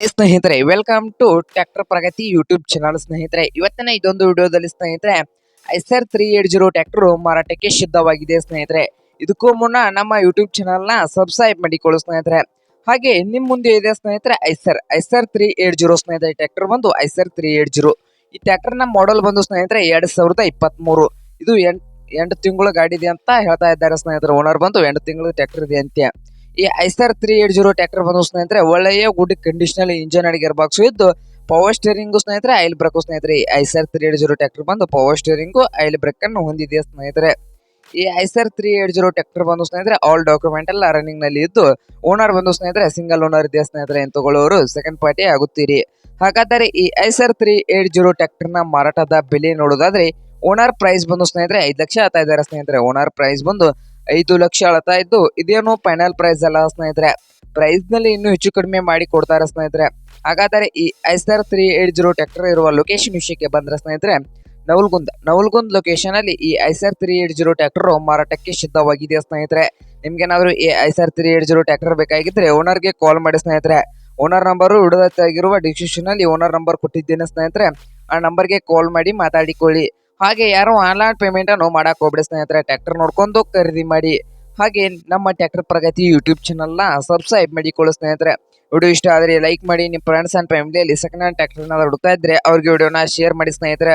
ಸ್ನೇಹಿತರೆ welcome to tractor Pragati YouTube channel ಸ್ನೇಹಿತರೆ. ಇವತ್ತಿನ ಇದೊಂದು ವಿಡಿಯೋದಲ್ಲಿ ಸ್ನೇಹಿತರೆ Eicher three eight zero tractor ಮಾರಾಟಕ್ಕೆ ಸಿದ್ಧವಾಗಿದೆ ಸ್ನೇಹಿತರೆ. ಇದಕ್ಕೂ ಮುನ್ನ ನಮ್ಮ ಯೂಟ್ಯೂಬ್ ಚಾನಲ್ನ ಸಬ್ಸ್ಕ್ರೈಬ್ ಮಾಡಿಕೊಳ್ಳಿ ಸ್ನೇಹಿತರೆ. ಹಾಗೆ ನಿಮ್ಮ ಮುಂದೆ ಇದೆ ಸ್ನೇಹಿತರೆ Eicher Eicher three eight zero ಸ್ನೇಹಿತರೆ ಟ್ರ್ಯಾಕ್ಟರ್ ಬಂದು ಐಸರ್ ತ್ರೀ ಏಟ್ ಜೀರೋ ಈ ಟ್ರ್ಯಾಕ್ಟರ್ನ ಮಾಡೆಲ್ ಬಂದು ಸ್ನೇಹಿತರೆ, ಎರಡು ಸಾವಿರದ ಇಪ್ಪತ್ತ್ಮೂರು ಇದು ಎಂಟು ಎಂಟು ತಿಂಗಳ ಗಾಡಿ ಇದೆ ಅಂತ ಹೇಳ್ತಾ ಇದ್ದಾರೆ ಸ್ನೇಹಿತರೆ. ಓನರ್ ಬಂದು ಎಂಟು ತಿಂಗಳ ಟ್ರ್ಯಾಕ್ಟರ್ ಇದೆ ಅಂತ ಈ Eicher three eight zero tractor ಬಂದು ಸ್ನೇಹಿತರೆ, ಒಳ್ಳೆಯ ಗುಡ್ ಕಂಡೀಷನಲ್ ಇಂಜನ್ ಅಡಿಗೆ ಗೇರ್ ಬಾಕ್ಸ್ ಇದ್ದು ಪವರ್ ಸ್ಟೇರಿಂಗ್ ಸ್ನೇಹಿತರೆ ಐಲ್ ಬ್ರೇಕ್ ಸ್ನೇಹಿತರೆ, ಈ Eicher three eight zero tractor ಬಂದು ಪವರ್ ಸ್ಟೇರಿಂಗ್ ಐಲ್ ಬ್ರೇಕ್ ಅನ್ನು ಹೊಂದಿದೆ ಸ್ನೇಹಿತರೆ? ಈ Eicher three eight zero tractor ಬಂದು ಸ್ನೇಹಿತರೆ ಆಲ್ ಡಾಕ್ಯುಮೆಂಟ್ ಎಲ್ಲ ರನ್ನಿಂಗ್ನಲ್ಲಿ ಇದ್ದು ಓನರ್ ಬಂದು ಸ್ನೇಹಿತರೆ ಸಿಂಗಲ್ ಓನರ್ ಇದೆ ಸ್ನೇಹಿತರೆ ತಗೊಳ್ಳೋರು ಸೆಕೆಂಡ್ ಪಾರ್ಟಿ ಆಗುತ್ತೀರಿ. ಹಾಗಾದರೆ ಈ ಐಸರ್ ತ್ರೀ ಏಟ್ ಜೀರೋ ಟ್ರ್ಯಾಕ್ಟರ್ನ ಮಾರಾಟದ ಬೆಲೆ ನೋಡೋದಾದ್ರೆ ಓನರ್ ಪ್ರೈಸ್ ಬಂದು ಸ್ನೇಹಿತರೆ, ಐದು ಲಕ್ಷ ಆತ ಇದ್ದಾರೆ ಸ್ನೇಹಿತರೆ. ಓನರ್ ಪ್ರೈಸ್ ಬಂದು ಐದು ಲಕ್ಷ ಅಳತಾ ಇದ್ದು ಇದೇನು ಫೈನಲ್ ಪ್ರೈಸ್ ಅಲ್ಲ ಸ್ನೇಹಿತರೆ. ಪ್ರೈಸ್ನಲ್ಲಿ ಇನ್ನೂ ಹೆಚ್ಚು ಕಡಿಮೆ ಮಾಡಿ ಕೊಡ್ತಾರೆ ಸ್ನೇಹಿತರೆ. ಹಾಗಾದರೆ ಈ Eicher three eight zero tractor ಇರುವ ಲೊಕೇಶನ್ ವಿಷಯಕ್ಕೆ ಬಂದ್ರೆ ಸ್ನೇಹಿತರೆ, ನವಲ್ಗುಂದ್ ನವಲ್ಗುಂದ್ ಲೊಕೇಶನ್ ಅಲ್ಲಿ ಈ R three eight zero tractor ಮಾರಾಟಕ್ಕೆ ಸಿದ್ಧವಾಗಿದೆ ಸ್ನೇಹಿತರೆ? ನಿಮ್ಗೇನಾದ್ರೂ ಈ Eicher three eight zero tractor ಬೇಕಾಗಿದ್ರೆ ಓನರ್ಗೆ ಕಾಲ್ ಮಾಡಿ ಸ್ನೇಹಿತರೆ. ಓನರ್ ನಂಬರು ಹಿಡಿದಾಗಿರುವ ಡಿಸ್ಕ್ರಿಪ್ಷನ್ ಅಲ್ಲಿ ಓನರ್ ನಂಬರ್ ಕೊಟ್ಟಿದ್ದೇನೆ ಸ್ನೇಹಿತರೆ. ಆ ನಂಬರ್ಗೆ ಕಾಲ್ ಮಾಡಿ ಮಾತಾಡಿಕೊಳ್ಳಿ. ಹಾಗೆ ಯಾರು ಆನ್ಲೈನ್ ಪೇಮೆಂಟ್ ಅನ್ನು ಮಾಡಕ್ ಹೋಗ್ಬಿಡಿ ಸ್ನೇಹಿತರೆ ಟ್ರ್ಯಾಕ್ಟರ್ ನೋಡ್ಕೊಂಡು ಖರೀದಿ ಮಾಡಿ. ಹಾಗೆ ನಮ್ಮ ಟ್ರ್ಯಾಕ್ಟರ್ ಪ್ರಗತಿ ಯೂಟ್ಯೂಬ್ ಚಾನಲ್ನ ಸಬ್ಸ್ಕ್ರೈಬ್ ಮಾಡಿಕೊಳ್ಳಿ ಸ್ನೇಹಿತರೆ. ವಿಡಿಯೋ ಇಷ್ಟ ಆದರೆ ಲೈಕ್ ಮಾಡಿ ನಿಮ್ಮ ಫ್ರೆಂಡ್ಸ್ ಅಂಡ್ ಫ್ಯಾಮಿಲಿಯಲ್ಲಿ ಸೆಕೆಂಡ್ ಹ್ಯಾಂಡ್ ಟ್ರ್ಯಾಕ್ಟರ್ನ ಹುಡುಕ್ತಾ ಇದ್ರೆ ಅವ್ರಿಗೆ ವಿಡಿಯೋನ ಶೇರ್ ಮಾಡಿ ಸ್ನೇಹಿತರೆ.